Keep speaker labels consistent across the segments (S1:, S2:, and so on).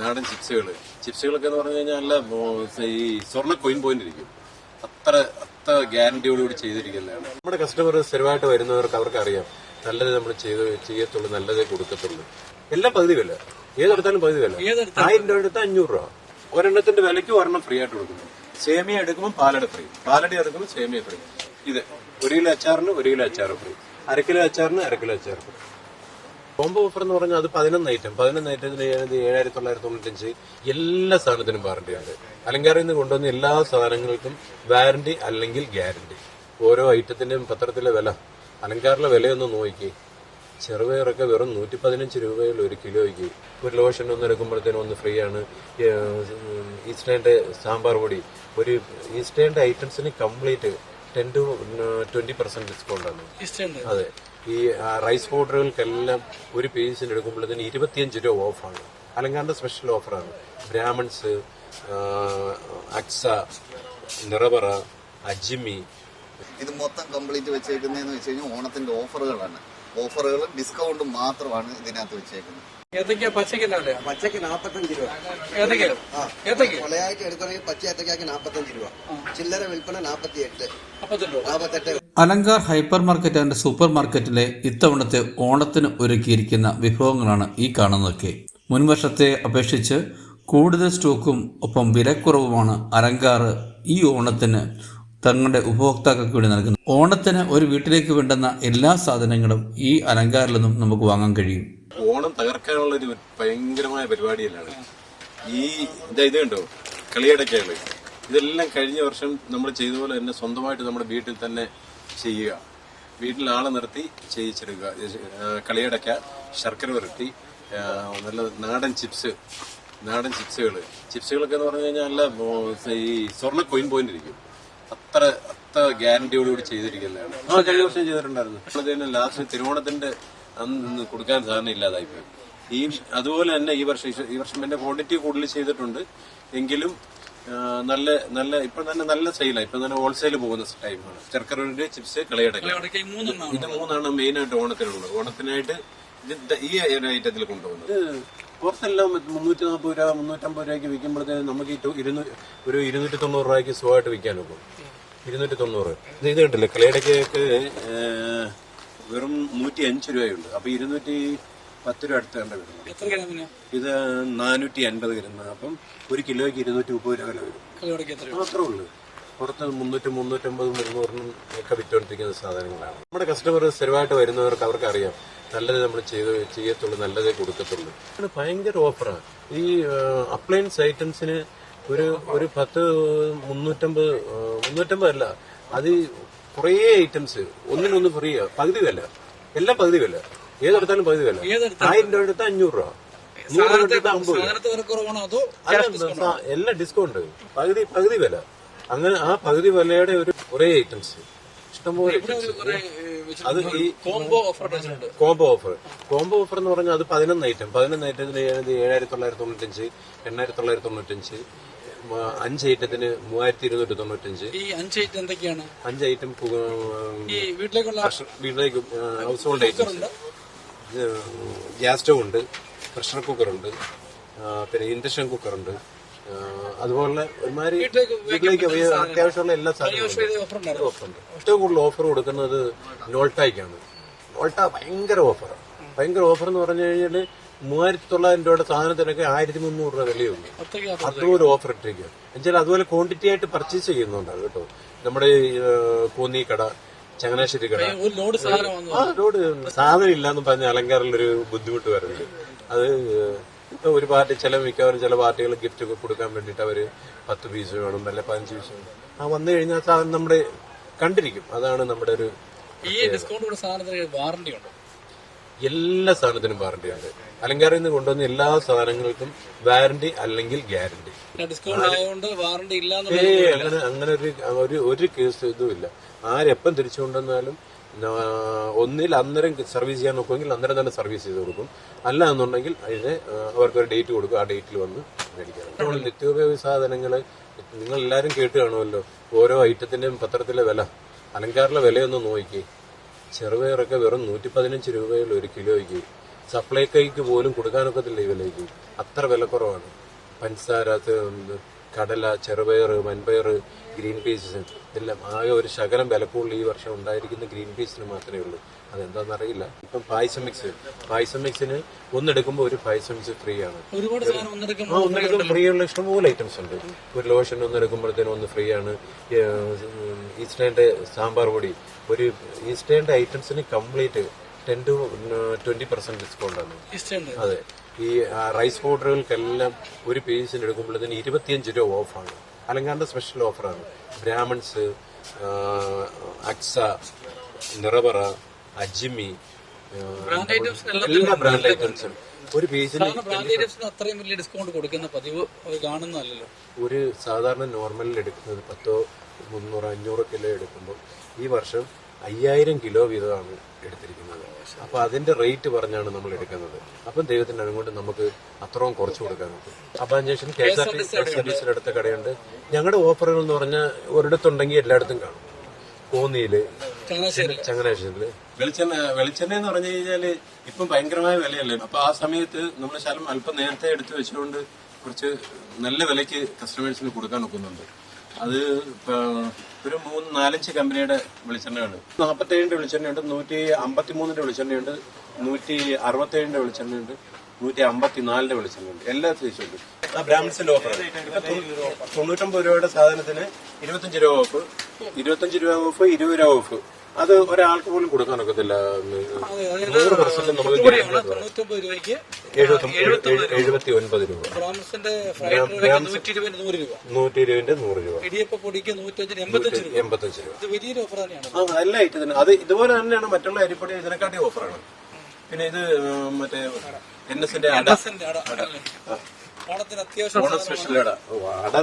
S1: നാടൻ ചിപ്സുകൾ ചിപ്സുകളൊക്കെ എന്ന് പറഞ്ഞു കഴിഞ്ഞാൽ നല്ല ഈ സ്വർണ കൊയിൻ പോയിന്റ് ഇരിക്കും. അത്ര അത്ര ഗ്യാരണ്ടിയോടുകൂടി ചെയ്തിരിക്കുന്നതാണ്. നമ്മുടെ കസ്റ്റമർ സ്ഥിരമായിട്ട് വരുന്നവർക്ക് അവർക്ക് അറിയാം നല്ലത് നമ്മൾ ചെയ്ത് ചെയ്യത്തുള്ളൂ നല്ലതേ കൊടുക്കത്തുള്ളൂ. എല്ലാം പകുതി വില. ഏതെടുത്താലും പകുതി വില. ആയിരം രൂപ എടുത്താൽ അഞ്ഞൂറ് രൂപ. ഒരെണ്ണത്തിന്റെ വിലയ്ക്ക് ഒരെണ്ണം ഫ്രീ ആയിട്ട് കൊടുക്കുന്നു. സേമിയ എടുക്കുമ്പോൾ പാലട ഫ്രീ പാലട എടുക്കുമ്പോൾ സേമിയ ഫ്രീ ഇത് ഒരു കിലോ അച്ചാറിന് ഒരു കിലോ അച്ചാറ് ഫ്രീ അരക്കിലോ കിലോ അച്ചാറിന് അരക്കിലോ അച്ചാറ് ഫ്രീ കോംബോ ഓഫർ എന്ന് പറഞ്ഞാൽ അത് പതിനൊന്ന് ഐറ്റം പതിനൊന്ന് ഐറ്റത്തിൽ ഏഴ് ഏഴായിരത്തി തൊള്ളായിരത്തി തൊണ്ണൂറ്റഞ്ച് എല്ലാ സാധനത്തിനും വാറണ്ടി ഉണ്ട്. അലങ്കാരിൽ നിന്ന് കൊണ്ടുവന്ന എല്ലാ സാധനങ്ങൾക്കും വാറണ്ടി അല്ലെങ്കിൽ ഗ്യാരണ്ടി ഓരോ ഐറ്റത്തിന്റെയും പത്രത്തിലെ വില. അലങ്കാരിലെ വിലയൊന്ന് നോക്കി ചെറുപയറൊക്കെ വെറും നൂറ്റി പതിനഞ്ച് രൂപയിൽ ഒരു കിലോയ്ക്ക്. ഒരു ലോഷൻ ഒന്ന് എടുക്കുമ്പോഴത്തേനും ഒന്ന് ഫ്രീ ആണ്. ഈസ്റ്റേന്റെ സാമ്പാർ പൊടി. ഒരു ഈസ്റ്റേന്റെ ഐറ്റംസിന് complete ten to twenty percent discount ആണ്. അതെ. ഈ റൈസ് പൗഡറുകൾക്കെല്ലാം ഒരു പീസിന് എടുക്കുമ്പോഴത്തേന് ഇരുപത്തിയഞ്ച് രൂപ ഓഫാണ്. അലങ്കാറിന്റെ സ്പെഷ്യൽ ഓഫറാണ് ബ്രാഹ്മൺസ് അക്സ നിറവറ അജിമി.
S2: ഇത് മൊത്തം കംപ്ലീറ്റ് വെച്ചേക്കുന്നതെന്ന് വെച്ച് കഴിഞ്ഞാൽ ഓണത്തിന്റെ ഓഫറുകളാണ് ഓഫറുകളും ഡിസ്കൗണ്ടും മാത്രമാണ് ഇതിനകത്ത് വെച്ചേക്കുന്നത്.
S3: ഏത്തക്ക പച്ചക്കല്ലേ
S4: പച്ചക്ക് നാപ്പത്തഞ്ച് രൂപ.
S3: ഏത്തക്ക ഏത്തക്ക
S4: കൊലയായിട്ട് എടുക്കണമെങ്കിൽ പച്ച ഏത്തക്കാക്ക് നാപ്പത്തഞ്ച് രൂപ. ചില്ലറ വിൽപ്പന നാപ്പത്തി എട്ട് നാപ്പത്തെട്ട്
S5: Alankar hyper market and super മാർക്കറ്റിലെ ഇത്തവണത്തെ ഓണത്തിന് ഒരുക്കിയിരിക്കുന്ന വിഭവങ്ങളാണ് ഈ കാണുന്നതൊക്കെ. മുൻവർഷത്തെ അപേക്ഷിച്ച് കൂടുതൽ സ്റ്റോക്കും ഒപ്പം വിലക്കുറവുമാണ് അലങ്കാർ ഈ ഓണത്തിന് തങ്ങളുടെ ഉപഭോക്താക്കൾക്ക് വേണ്ടി നൽകുന്നത്. ഓണത്തിന് ഒരു വീട്ടിലേക്ക് വേണ്ടുന്ന എല്ലാ സാധനങ്ങളും ഈ അലങ്കാരിൽ നിന്നും നമുക്ക് വാങ്ങാൻ കഴിയും.
S1: ഓണം തകർക്കാനുള്ള ഒരു ഭയങ്കരമായ പരിപാടിയിലാണ് ഈ ഇതാ കണ്ടോ? കളിയടക്കകൾ. ഇതെല്ലാം കഴിഞ്ഞ വർഷം നമ്മൾ ചെയ്ത പോലെ തന്നെ സ്വന്തമായിട്ട് നമ്മുടെ വീട്ടിൽ തന്നെ ചെയ്യുക. വീട്ടിൽ ആളെ നിർത്തി ചെയ്യിച്ചെടുക്കുക. കളിയടക്ക ശർക്കര വരട്ടി നല്ല നാടൻ ചിപ്സ് നാടൻ ചിപ്സുകൾ. ചിപ്സുകളൊക്കെ എന്ന് പറഞ്ഞു കഴിഞ്ഞാൽ നല്ല ഈ സ്വർണ കൊയിൻ പോയിന്റ് ഇരിക്കും. അത്ര അത്ര ഗ്യാരണ്ടിയോടുകൂടി ചെയ്തിരിക്കുന്നതാണ്. ആ കഴിഞ്ഞ വർഷം ചെയ്തിട്ടുണ്ടായിരുന്നു. ലാസ്റ്റ് തിരുവോണത്തിന്റെ അന്ന് കൊടുക്കാൻ സാധനം ഇല്ലാതായിപ്പോയി. ഈ അതുപോലെ തന്നെ ഈ വർഷം ഈ വർഷം പിന്നെ ക്വാണ്ടിറ്റി കൂടുതൽ ചെയ്തിട്ടുണ്ട്. എങ്കിലും നല്ല നല്ല ഇപ്പൊ തന്നെ നല്ല സെയിലാണ് ഇപ്പൊ തന്നെ ഹോൾസെയിൽ പോകുന്ന ടൈമാണ് ശർക്കരയുടെ ചിപ്സ് കളയടക്ക. ഇത് മൂന്നാണ് മെയിൻ ആയിട്ട് ഓണത്തിനുള്ളത്. ഓണത്തിനായിട്ട് ഇത് ഈ ഐറ്റത്തിൽ കൊണ്ടുപോകുന്നത്. പുറത്തെല്ലാം മുന്നൂറ്റി നാൽപ്പത് രൂപ മുന്നൂറ്റമ്പത് രൂപയ്ക്ക് വിൽക്കുമ്പോഴത്തേക്കും നമുക്ക് ഒരു ഇരുന്നൂറ്റി തൊണ്ണൂറ് രൂപയ്ക്ക് സുഖമായിട്ട് വിൽക്കാൻ നോക്കും. ഇരുന്നൂറ്റി തൊണ്ണൂറ് ഇത് ഇത് കണ്ടില്ലേ? കളിയടക്കൊക്കെ വെറും നൂറ്റി അഞ്ച് രൂപയുണ്ട്. അപ്പൊ ഇരുന്നൂറ്റി പത്ത് രൂപ അടുത്താണ്ട് വരുന്നത്
S3: എത്ര ഗ്രാമിന്
S1: ഇത് നാനൂറ്റി അൻപത് ഗ്രാം അപ്പം ഒരു കിലോയ്ക്ക് ഇരുന്നൂറ്റി മുപ്പത് രൂപ വില വരും. മാത്രമേ ഉള്ളൂ. പുറത്ത് മുന്നൂറ്റി മുന്നൂറ്റമ്പതും മുന്നൂറിനും ഒക്കെ വിറ്റുകൊണ്ടിരിക്കുന്ന സാധനങ്ങളാണ്. നമ്മുടെ കസ്റ്റമർ സ്ഥിരമായിട്ട് വരുന്നവർക്ക് അവർക്ക് അറിയാം നല്ലത് നമ്മൾ ചെയ്ത് ചെയ്യത്തുള്ളൂ നല്ലതേ കൊടുക്കത്തുള്ളൂ. ഭയങ്കര ഓഫറാണ് ഈ അപ്ലയൻസ് ഐറ്റംസിന് ഒരു ഒരു പത്ത് മുന്നൂറ്റമ്പത് മുന്നൂറ്റമ്പത് അല്ല. അത് കുറേ ഐറ്റംസ് ഒന്നിനൊന്ന് ഫ്രീയാണ് പകുതി വില. എല്ലാം പകുതി വില. ഏതെടുത്താലും പകുതി വില. ആയിരം രൂപ എടുത്താൽ അഞ്ഞൂറ് രൂപ. എല്ലാം ഡിസ്കൗണ്ട് പകുതി പകുതി വില. അങ്ങനെ ആ പകുതി വിലയുടെ ഒരു കുറേ ഐറ്റംസ് ഇഷ്ടംപോലെ. അത് ഈ
S3: combo offer
S1: combo offer combo offer എന്ന് പറഞ്ഞാൽ അത് പതിനൊന്ന് ഐറ്റം പതിനൊന്ന് ഐറ്റത്തിന് ഏഴ് ഏഴായിരത്തി തൊള്ളായിരത്തി തൊണ്ണൂറ്റഞ്ച് എണ്ണായിരത്തി തൊള്ളായിരത്തി തൊണ്ണൂറ്റഞ്ച് അഞ്ച് ഐറ്റത്തിന് മൂവായിരത്തി ഇരുന്നൂറ്റി തൊണ്ണൂറ്റഞ്ച്
S3: ഈ അഞ്ച് ഐറ്റം എന്തൊക്കെയാണ്?
S1: അഞ്ച് ഐറ്റം
S3: വീട്ടിലേക്കുള്ള
S1: വീട്ടിലേക്ക് household items gas stove ഉണ്ട് പ്രഷർ കുക്കറുണ്ട് പിന്നെ ഇൻഡക്ഷൻ കുക്കറുണ്ട് അതുപോലെ ഒരുമാതിരി
S3: വീട്ടിലേക്ക്
S1: അത്യാവശ്യമുള്ള എല്ലാ സാധനങ്ങളും ഓഫറുണ്ട് ഏറ്റവും കൂടുതൽ ഓഫർ കൊടുക്കുന്നത് നോൾട്ടായ്ക്കാണ്. നോൾട്ട ഭയങ്കര ഓഫർ ഭയങ്കര ഓഫർ എന്ന് പറഞ്ഞു കഴിഞ്ഞാൽ മൂവായിരത്തി തൊള്ളായിരം രൂപയുടെ സാധനത്തിനൊക്കെ ആയിരത്തി മുന്നൂറ് രൂപ വിലയുണ്ട്. അതുപോലെ ഓഫർ ഇട്ടിരിക്കുക എന്നുവെച്ചാൽ അതുപോലെ ക്വാണ്ടിറ്റി ആയിട്ട് പർച്ചേസ് ചെയ്യുന്നുണ്ടാവും കേട്ടോ. നമ്മുടെ ഈ, കോന്നി കട ചങ്ങനാശ്ശേരി കട
S3: ഒരു ലോഡ് സാധനം
S1: ആ ഇല്ലാന്ന് പറഞ്ഞ അലങ്കാരിലൊരു ബുദ്ധിമുട്ട് വരുന്നുണ്ട്. അത് ഒരു പാർട്ടി ചില മിക്കവാറും ചില പാർട്ടികൾ ഗിഫ്റ്റ് കൊടുക്കാൻ വേണ്ടിയിട്ട് അവർ പത്ത് പീസ് വേണം അല്ലെ പതിനഞ്ച് പീസ് വേണം. ആ വന്നു കഴിഞ്ഞാൽ ആ സാധനം നമ്മുടെ കണ്ടിരിക്കും. അതാണ് നമ്മുടെ ഒരു
S3: ഈ ഡിസ്കൗണ്ട് സാധനത്തിന് വാറണ്ടി ഉണ്ടോ?
S1: എല്ലാ സാധനത്തിനും വാറണ്ടി ഉണ്ട്. അലങ്കാരിൽ നിന്ന് കൊണ്ടുവന്ന എല്ലാ സാധനങ്ങൾക്കും വാറണ്ടി അല്ലെങ്കിൽ ഗ്യാരണ്ടി
S3: ഡിസ്കൗണ്ട് ആയതുകൊണ്ട് വാറണ്ടി ഇല്ല.
S1: അങ്ങനെ ഒരു ഒരു ഒരു കേസ് ഇതുമില്ല. ആരെപ്പം തിരിച്ചു കൊണ്ടുവന്നാലും ഒന്നിൽ അന്നേരം സർവീസ് ചെയ്യാൻ നോക്കുമെങ്കിൽ അന്നേരം തന്നെ സർവീസ് ചെയ്ത് കൊടുക്കും. അല്ല എന്നുണ്ടെങ്കിൽ അതിന് അവർക്കൊരു ഡേറ്റ് കൊടുക്കും. ആ ഡേറ്റിൽ വന്ന് മേടിക്കണം നിത്യോപയോഗ സാധനങ്ങൾ നിങ്ങൾ എല്ലാവരും കേട്ട് കാണുമല്ലോ. ഓരോ ഐറ്റത്തിന്റെയും പത്രത്തിലെ വില. അലങ്കാരിലെ വിലയൊന്ന് നോക്കി ചെറുപയറൊക്കെ വെറും നൂറ്റി പതിനഞ്ച് രൂപയിൽ ഒരു കിലോയ്ക്ക്. സപ്ലൈക്കൈക്ക് പോലും കൊടുക്കാനൊക്കത്തില്ല ഈ വിലയ്ക്ക്. അത്ര വിലക്കുറവാണ് പഞ്ചസാര കടല ചെറുപയർ വൻപയർ ഗ്രീൻ പീസ് ഇതെല്ലാം ആകെ ഒരു ശകലം വിലക്കുള്ളിൽ ഈ വർഷം ഉണ്ടായിരിക്കുന്ന ഗ്രീൻ പീസിന് മാത്രമേ ഉള്ളൂ. അതെന്താണെന്ന് അറിയില്ല. ഇപ്പം പായസം മിക്സ്. പായസം മിക്സിന് ഒന്നെടുക്കുമ്പോൾ ഒരു പായസം മിക്സ് ഫ്രീ ആണ്.
S3: ഒന്നെടുക്കുമ്പോൾ
S1: ഒന്നെടുക്കും ഫ്രീ ഉള്ള ഇഷ്ടംപോലെ ഐറ്റംസ് ഉണ്ട്. ഒരു ലോഷൻ ഒന്നെടുക്കുമ്പോഴത്തേനും ഒന്ന് ഫ്രീ ആണ്. ഈസ്റ്റേന്റെ സാമ്പാർ പൊടി. ഒരു ഈസ്റ്റേന്റെ ഐറ്റംസിന് complete ten to twenty percent discount ആണ്. അതെ. ഈ റൈസ് പൗഡറുകൾക്കെല്ലാം ഒരു പീസിന് എടുക്കുമ്പോഴത്തേന് ഇരുപത്തിയഞ്ച് രൂപ ഓഫാണ് അലങ്കാറിന്റെ സ്പെഷ്യൽ ഓഫറാണ് ബ്രാഹ്മൺസ് അക്സ നിറവറ അജിമി
S3: എല്ലാം
S1: ബ്രാൻഡ് ഐറ്റംസും ഒരു
S3: പേജിന് അത്രയും വലിയ ഡിസ്കൗണ്ട് കൊടുക്കുന്ന പതിവ് കാണുന്നതല്ലോ
S1: ഒരു സാധാരണ നോർമലിൽ എടുക്കുന്നത് പത്തോ മുന്നൂറ് അഞ്ഞൂറ് കിലോ എടുക്കുമ്പോൾ ഈ വർഷം അയ്യായിരം കിലോ വീതമാണ് എടുത്തിരിക്കുന്നത്. അപ്പൊ അതിന്റെ റേറ്റ് പറഞ്ഞാണ് നമ്മൾ എടുക്കുന്നത്. അപ്പം ദൈവത്തിന്റെ അനുകൊണ്ട് നമുക്ക് അത്രയും കുറച്ചു കൊടുക്കാൻ പറ്റും. Upon junction K S R T സർവീസിന്റെ അടുത്ത കടയുണ്ട്. ഞങ്ങളുടെ ഓഫറുകൾ എന്ന് പറഞ്ഞാൽ ഒരിടത്തുണ്ടെങ്കിൽ എല്ലായിടത്തും കാണും. കോന്നിയിൽ
S3: ചങ്ങനാശ്ശേരി
S1: ചങ്ങനാശ്ശേരിയിൽ വെളിച്ചെണ്ണ വെളിച്ചെണ്ണ എന്ന് പറഞ്ഞു കഴിഞ്ഞാൽ ഇപ്പം ഭയങ്കരമായ വിലയല്ലേ? അപ്പൊ ആ സമയത്ത് നമ്മൾ ശലം അല്പം നേരത്തെ എടുത്തു വെച്ചുകൊണ്ട് കുറച്ച് നല്ല വിലയ്ക്ക് കസ്റ്റമേഴ്സിന് കൊടുക്കാൻ ഒക്കുന്നുണ്ട് അത് ഒരു മൂന്ന് നാലഞ്ച് കമ്പനിയുടെ വെളിച്ചെണ്ണയാണ് നാൽപ്പത്തേഴിന്റെ വെളിച്ചെണ്ണയുണ്ട് നൂറ്റി അമ്പത്തി മൂന്നിന്റെ വെളിച്ചെണ്ണയുണ്ട് നൂറ്റി അറുപത്തേഴിന്റെ വെളിച്ചെണ്ണയുണ്ട് നൂറ്റി അമ്പത്തിനാലിന്റെ വെളിച്ചെണ്ണയുണ്ട്. എല്ലാ സൈസുണ്ട് ആ ബ്രാഹ്മിൻസിന്റെ ഓഫർ തൊണ്ണൂറ്റൊമ്പത് രൂപയുടെ സാധനത്തിന് ഇരുപത്തഞ്ച് രൂപ ഓഫ് ഇരുപത്തഞ്ച് രൂപ ഓഫ് ഇരുപത് രൂപ ഓഫ്. അത് ഒരാൾക്ക് പോലും നൂറ് പെർസെന്റ്
S3: തൊണ്ണൂറ്റൊമ്പത് രൂപയ്ക്ക്
S1: എഴുപത്തി ഒൻപത് രൂപ.
S3: നൂറ്റി ഇരുപത് നൂറ് രൂപ.
S1: നൂറ്റി ഇരുപതിന്റെ നൂറ് രൂപ.
S3: ഇടിയപ്പ പൊടിക്ക് നൂറ്റഞ്ചിന് എൺപത്തഞ്ച് രൂപ.
S1: എൺപത്തഞ്ച് രൂപ.
S3: ഇത് വലിയൊരു ഓഫർ തന്നെയാണ്
S1: ആ എല്ലാ ഐറ്റത്തിന് അത് ഇതുപോലെ തന്നെയാണ് മറ്റുള്ള അരിപ്പൊടി ഇതിനെക്കാട്ടി ഓഫറാണ്. പിന്നെ ഇത് മറ്റേ എൻ എസിന്റെ അട?
S3: ഓണത്തിന് അത്യാവശ്യം
S1: ഓണം സ്പെഷ്യൽ അട അട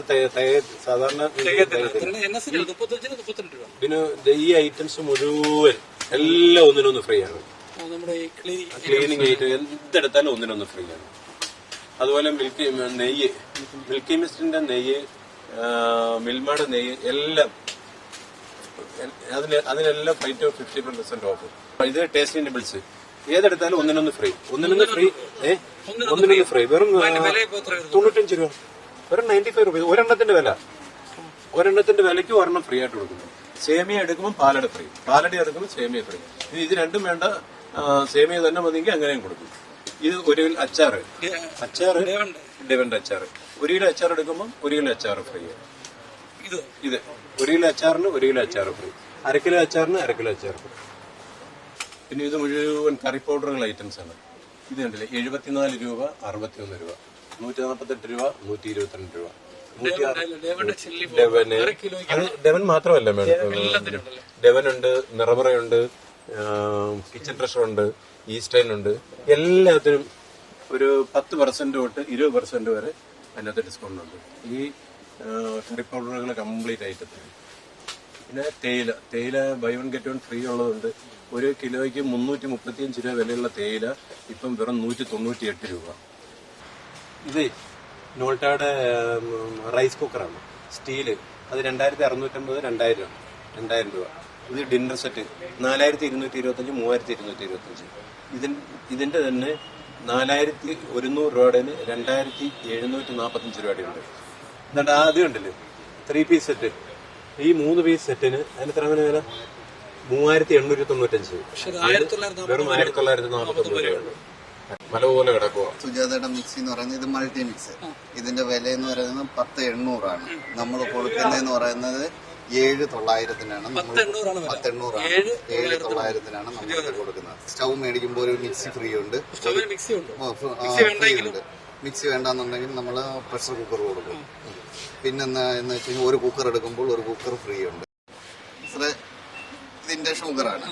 S1: സാധാരണ
S3: മുപ്പത്തഞ്ചിന് മുപ്പത്തിരണ്ട് രൂപ.
S1: പിന്നെ ദേ ഈ ഐറ്റംസ് മുഴുവൻ എല്ലാം ഒന്നിനൊന്ന് ഫ്രീ ആണ്.
S3: നമ്മുടെ
S1: ക്ലീനിങ് ഐറ്റം എന്തെടുത്താലും ഒന്നിനൊന്ന് ഫ്രീ ആണ്. അതുപോലെ മിൽക്കി നെയ്യ്. മിൽക്കി മിസ്റ്റിന്റെ നെയ്യ് മിൽമയുടെ നെയ്യ് എല്ലാം. അതിന് അതിനെല്ലാം five to fifty percent off ഇത് ടേസ്റ്റി നിബിൾസ് ഏതെടുത്താലും ഒന്നിനൊന്ന് ഫ്രീ ഒന്നിനൊന്ന് ഫ്രീ ഏ? ഒന്നിനൊന്ന് ഫ്രീ വെറും തൊണ്ണൂറ്റഞ്ച് രൂപ. വെറും നയന്റി ഫൈവ് റുപ്പീസ് ഒരെണ്ണത്തിന്റെ വില. ഒരെണ്ണത്തിന്റെ വിലയ്ക്ക് ഒരെണ്ണം ഫ്രീ ആയിട്ട് കൊടുക്കുന്നു. സേമിയ എടുക്കുമ്പോൾ പാലട ഫ്രീ പാലട എടുക്കുമ്പോൾ സേമിയ ഫ്രീ ഇനി ഇത് രണ്ടും വേണ്ട സേമിയ തന്നെ മതിയെങ്കിൽ അങ്ങനെയും കൊടുക്കും. ഇത് ഒരു കിലോ അച്ചാറ്. അച്ചാറ് ഡിവന്റെ അച്ചാറ്. ഒരു കിലോ അച്ചാർ എടുക്കുമ്പോൾ ഒരു കിലോ അച്ചാറ് ഫ്രീ
S3: ഇത്
S1: ഇത്. ഒരു കിലോ അച്ചാറിന് ഒരു കിലോ അച്ചാറ് ഫ്രീ അര കിലോ അച്ചാറിന് അര കിലോ അച്ചാർ ഫ്രീ പിന്നെ ഇത് മുഴുവൻ കറി പൗഡറുകൾ ഐറ്റംസ് ആണ്. ഇത് കണ്ടില്ലേ? എഴുപത്തിനാല് രൂപ അറുപത്തിയൊന്ന് രൂപ. നൂറ്റി നാൽപ്പത്തെട്ട് രൂപ. നൂറ്റി ഇരുപത്തിരണ്ട് രൂപ ഡെവൻ മാത്രമല്ല മേഡം. ഉണ്ട് നിറമുറയുണ്ട് കിച്ചൺ ട്രഷർ ഉണ്ട് ഈസ്റ്റൈൻ ഉണ്ട്. എല്ലാത്തിനും ഒരു പത്ത് പെർസെന്റ് തൊട്ട് ഇരുപത് പെർസെന്റ് വരെ അതിനകത്ത് ഡിസ്കൗണ്ട് ഉണ്ട്. ഈ കറി പൗഡറുകൾ കംപ്ലീറ്റ് ഐറ്റത്തിന് പിന്നെ തേയില. തേയില buy one get one free ഉള്ളതുണ്ട്. ഒരു കിലോയ്ക്ക് മുന്നൂറ്റി മുപ്പത്തിയഞ്ച് രൂപ വിലയുള്ള തേയില ഇപ്പം വെറും നൂറ്റി തൊണ്ണൂറ്റി എട്ട് രൂപ. ഇത് നോൾട്ടയുടെ റൈസ് കുക്കറാണ് സ്റ്റീൽ. അത് രണ്ടായിരത്തി അറുന്നൂറ്റമ്പത് രണ്ടായിരം രണ്ടായിരം രൂപ. ഇത് ഡിന്നർ സെറ്റ് നാലായിരത്തി ഇരുന്നൂറ്റി ഇരുപത്തഞ്ച് മൂവായിരത്തി ഇരുന്നൂറ്റി ഇരുപത്തഞ്ച് ഇതിൻ ഇതിന്റെ തന്നെ നാലായിരത്തി ഒരുന്നൂറ് രൂപയുടെ രണ്ടായിരത്തി എഴുന്നൂറ്റി നാൽപ്പത്തഞ്ച് രൂപയുടെ ഉണ്ട്. എന്നിട്ട് ആ അത് കണ്ടില്ലേ? ത്രീ പീസ് സെറ്റ് ഈ മൂന്ന് പീസ് സെറ്റിന് അതിന് എത്ര അങ്ങനെ വില? മൂവായിരത്തി എണ്ണൂറ്റി തൊണ്ണൂറ്റഞ്ച്. വെറും ആയിരത്തി തൊള്ളായിരത്തി നാൽപ്പത്തി രൂപയുള്ളൂ മല പോലെ കിടക്കുക
S2: സുജാതയുടെ മിക്സി എന്ന് പറയുന്നത് ഇത് മൾട്ടി മിക്സ് ഇതിന്റെ വില എന്ന് പറയുന്നത് പത്ത് എണ്ണൂറാണ്. നമ്മൾ കൊടുക്കുന്നതെന്ന് പറയുന്നത് ഏഴ് തൊള്ളായിരത്തിനാണ് നമ്മൾ പത്ത് എണ്ണൂറാണ്
S3: ഏഴ്
S2: തൊള്ളായിരത്തിനാണ് നമ്മൾ കൊടുക്കുന്നത്. സ്റ്റൗ മേടിക്കുമ്പോൾ ഒരു മിക്സി ഫ്രീ ഉണ്ട്. ഫ്രീ ഉണ്ട്. മിക്സി വേണ്ടാന്നുണ്ടെങ്കിൽ നമ്മൾ പ്രഷർ കുക്കർ കൊടുക്കും. പിന്നെ എന്ന് വെച്ച് കഴിഞ്ഞാൽ ഒരു കുക്കർ എടുക്കുമ്പോൾ ഒരു കുക്കർ ഫ്രീ ഉണ്ട്. ഇത് ഇൻഡക്ഷൻ കുക്കറാണ്.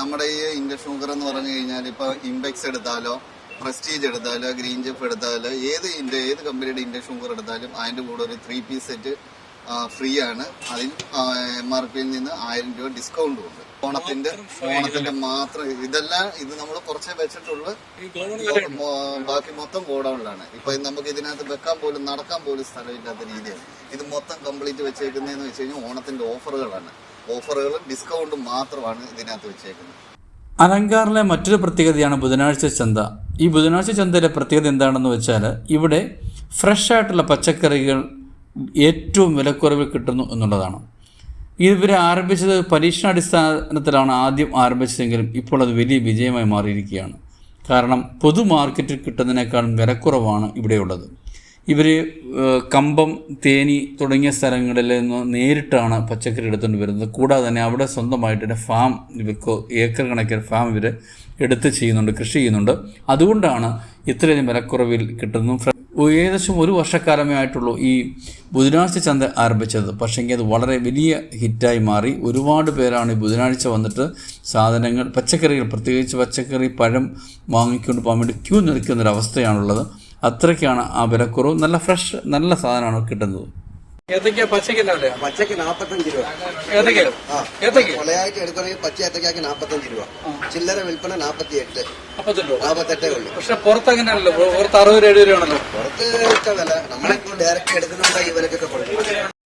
S2: നമ്മുടെ ഈ ഇൻഡക്ഷൻ കുക്കർ എന്ന് പറഞ്ഞു കഴിഞ്ഞാൽ ഇപ്പൊ ഇമ്പെക്സ് എടുത്താലോ പ്രസ്റ്റീജ് എടുത്താലോ ഗ്രീൻ ജെഫ് എടുത്താലോ ഏത് ഇൻഡ ഏത് കമ്പനിയുടെ ഇൻഡക്ഷൻ കുക്കർ എടുത്താലും അതിന്റെ കൂടെ ഒരു ത്രീ പീസ് സെറ്റ് ഫ്രീ ആണ്. അതിൽ എം ആർ പിയിൽ നിന്ന് ആയിരം രൂപ ഡിസ്കൗണ്ടും ഉണ്ട്. ഓണത്തിന്റെ ഓണത്തിന്റെ മാത്രം ഇതെല്ലാം ഇത് നമ്മൾ കുറച്ചേ വെച്ചിട്ടുള്ളൂ. ബാക്കി മൊത്തം ഗോഡൌണിലാണ്. ഇപ്പൊ നമുക്ക് ഇതിനകത്ത് വെക്കാൻ പോലും നടക്കാൻ പോലും സ്ഥലമില്ലാത്ത രീതിയാണ്. ഇത് മൊത്തം കംപ്ലീറ്റ് വെച്ചേക്കുന്നതെന്ന് വെച്ച് കഴിഞ്ഞാൽ ഓണത്തിന്റെ ഓഫറുകളാണ്. ഓഫറുകളും ഡിസ്കൗണ്ടും മാത്രമാണ് ഇതിനകത്ത് വെച്ചേക്കുന്നത്.
S5: അലങ്കാറിലെ മറ്റൊരു പ്രത്യേകതയാണ് ബുധനാഴ്ച ചന്ത. ഈ ബുധനാഴ്ച ചന്തയിലെ പ്രത്യേകത എന്താണെന്ന് വെച്ചാൽ ഇവിടെ ഫ്രഷ് ആയിട്ടുള്ള പച്ചക്കറികൾ ഏറ്റവും വിലക്കുറവിൽ കിട്ടുന്നു എന്നുള്ളതാണ്. ഇവരെ ആരംഭിച്ചത് പരീക്ഷണാടിസ്ഥാനത്തിലാണ് ആദ്യം ആരംഭിച്ചതെങ്കിലും ഇപ്പോൾ അത് വലിയ വിജയമായി മാറിയിരിക്കുകയാണ്. കാരണം പൊതു മാർക്കറ്റിൽ കിട്ടുന്നതിനേക്കാളും വിലക്കുറവാണ് ഇവിടെയുള്ളത്. ഇവർ കമ്പം തേനി തുടങ്ങിയ സ്ഥലങ്ങളിൽ നിന്ന് നേരിട്ടാണ് പച്ചക്കറി എടുത്തുകൊണ്ട് വരുന്നത്. കൂടാതെ തന്നെ അവിടെ സ്വന്തമായിട്ട് ഫാം ഇവർക്ക് ഏക്കർ കണക്കിന് ഫാം ഇവർ എടുത്ത് ചെയ്യുന്നുണ്ട് കൃഷി ചെയ്യുന്നുണ്ട്. അതുകൊണ്ടാണ് ഇത്രയധികം വിലക്കുറവിൽ കിട്ടുന്നു ഫ്ര- ഏകദേശം ഒരു വർഷക്കാലമേ ആയിട്ടുള്ളൂ ഈ ബുധനാഴ്ച ചന്ത ആരംഭിച്ചത്. പക്ഷേങ്കിൽ അത് വളരെ വലിയ ഹിറ്റായി മാറി. ഒരുപാട് പേരാണ് ഈ ബുധനാഴ്ച വന്നിട്ട് സാധനങ്ങൾ പച്ചക്കറികൾ പ്രത്യേകിച്ച് പച്ചക്കറി പഴം വാങ്ങിക്കൊണ്ട് പോകാൻ വേണ്ടി ക്യൂ നിൽക്കുന്നൊരവസ്ഥയാണുള്ളത്. അത്രയ്ക്കാണ് ആ വിലക്കുറവ്. നല്ല ഫ്രഷ് നല്ല സാധനമാണ് കിട്ടുന്നത്.
S3: പച്ചക്കല്ല അല്ലേ
S4: പച്ചക്ക് നാപ്പത്തഞ്ച് രൂപ.
S3: ഏതൊക്കെയോ
S4: ആ. കൊലയായിട്ട് എടുക്കണമെങ്കിൽ പച്ച ഏത്തക്കാക്ക് നാപ്പത്തഞ്ച് രൂപ. ചില്ലറ വിൽപ്പന നാപ്പത്തി എട്ട്
S3: രൂപ.
S4: നാപ്പത്തെട്ടേ ഉള്ളൂ.
S3: പക്ഷെ പുറത്ത് അങ്ങനെയല്ലോ പുറത്ത് അറുപത് എഴുപത് രൂപയാണല്ലോ.
S4: പുറത്ത് വില നമ്മളെ ഡയറക്റ്റ് എടുക്കുന്നുണ്ടെങ്കിൽ വിലക്കൊക്കെ കൊടുക്കും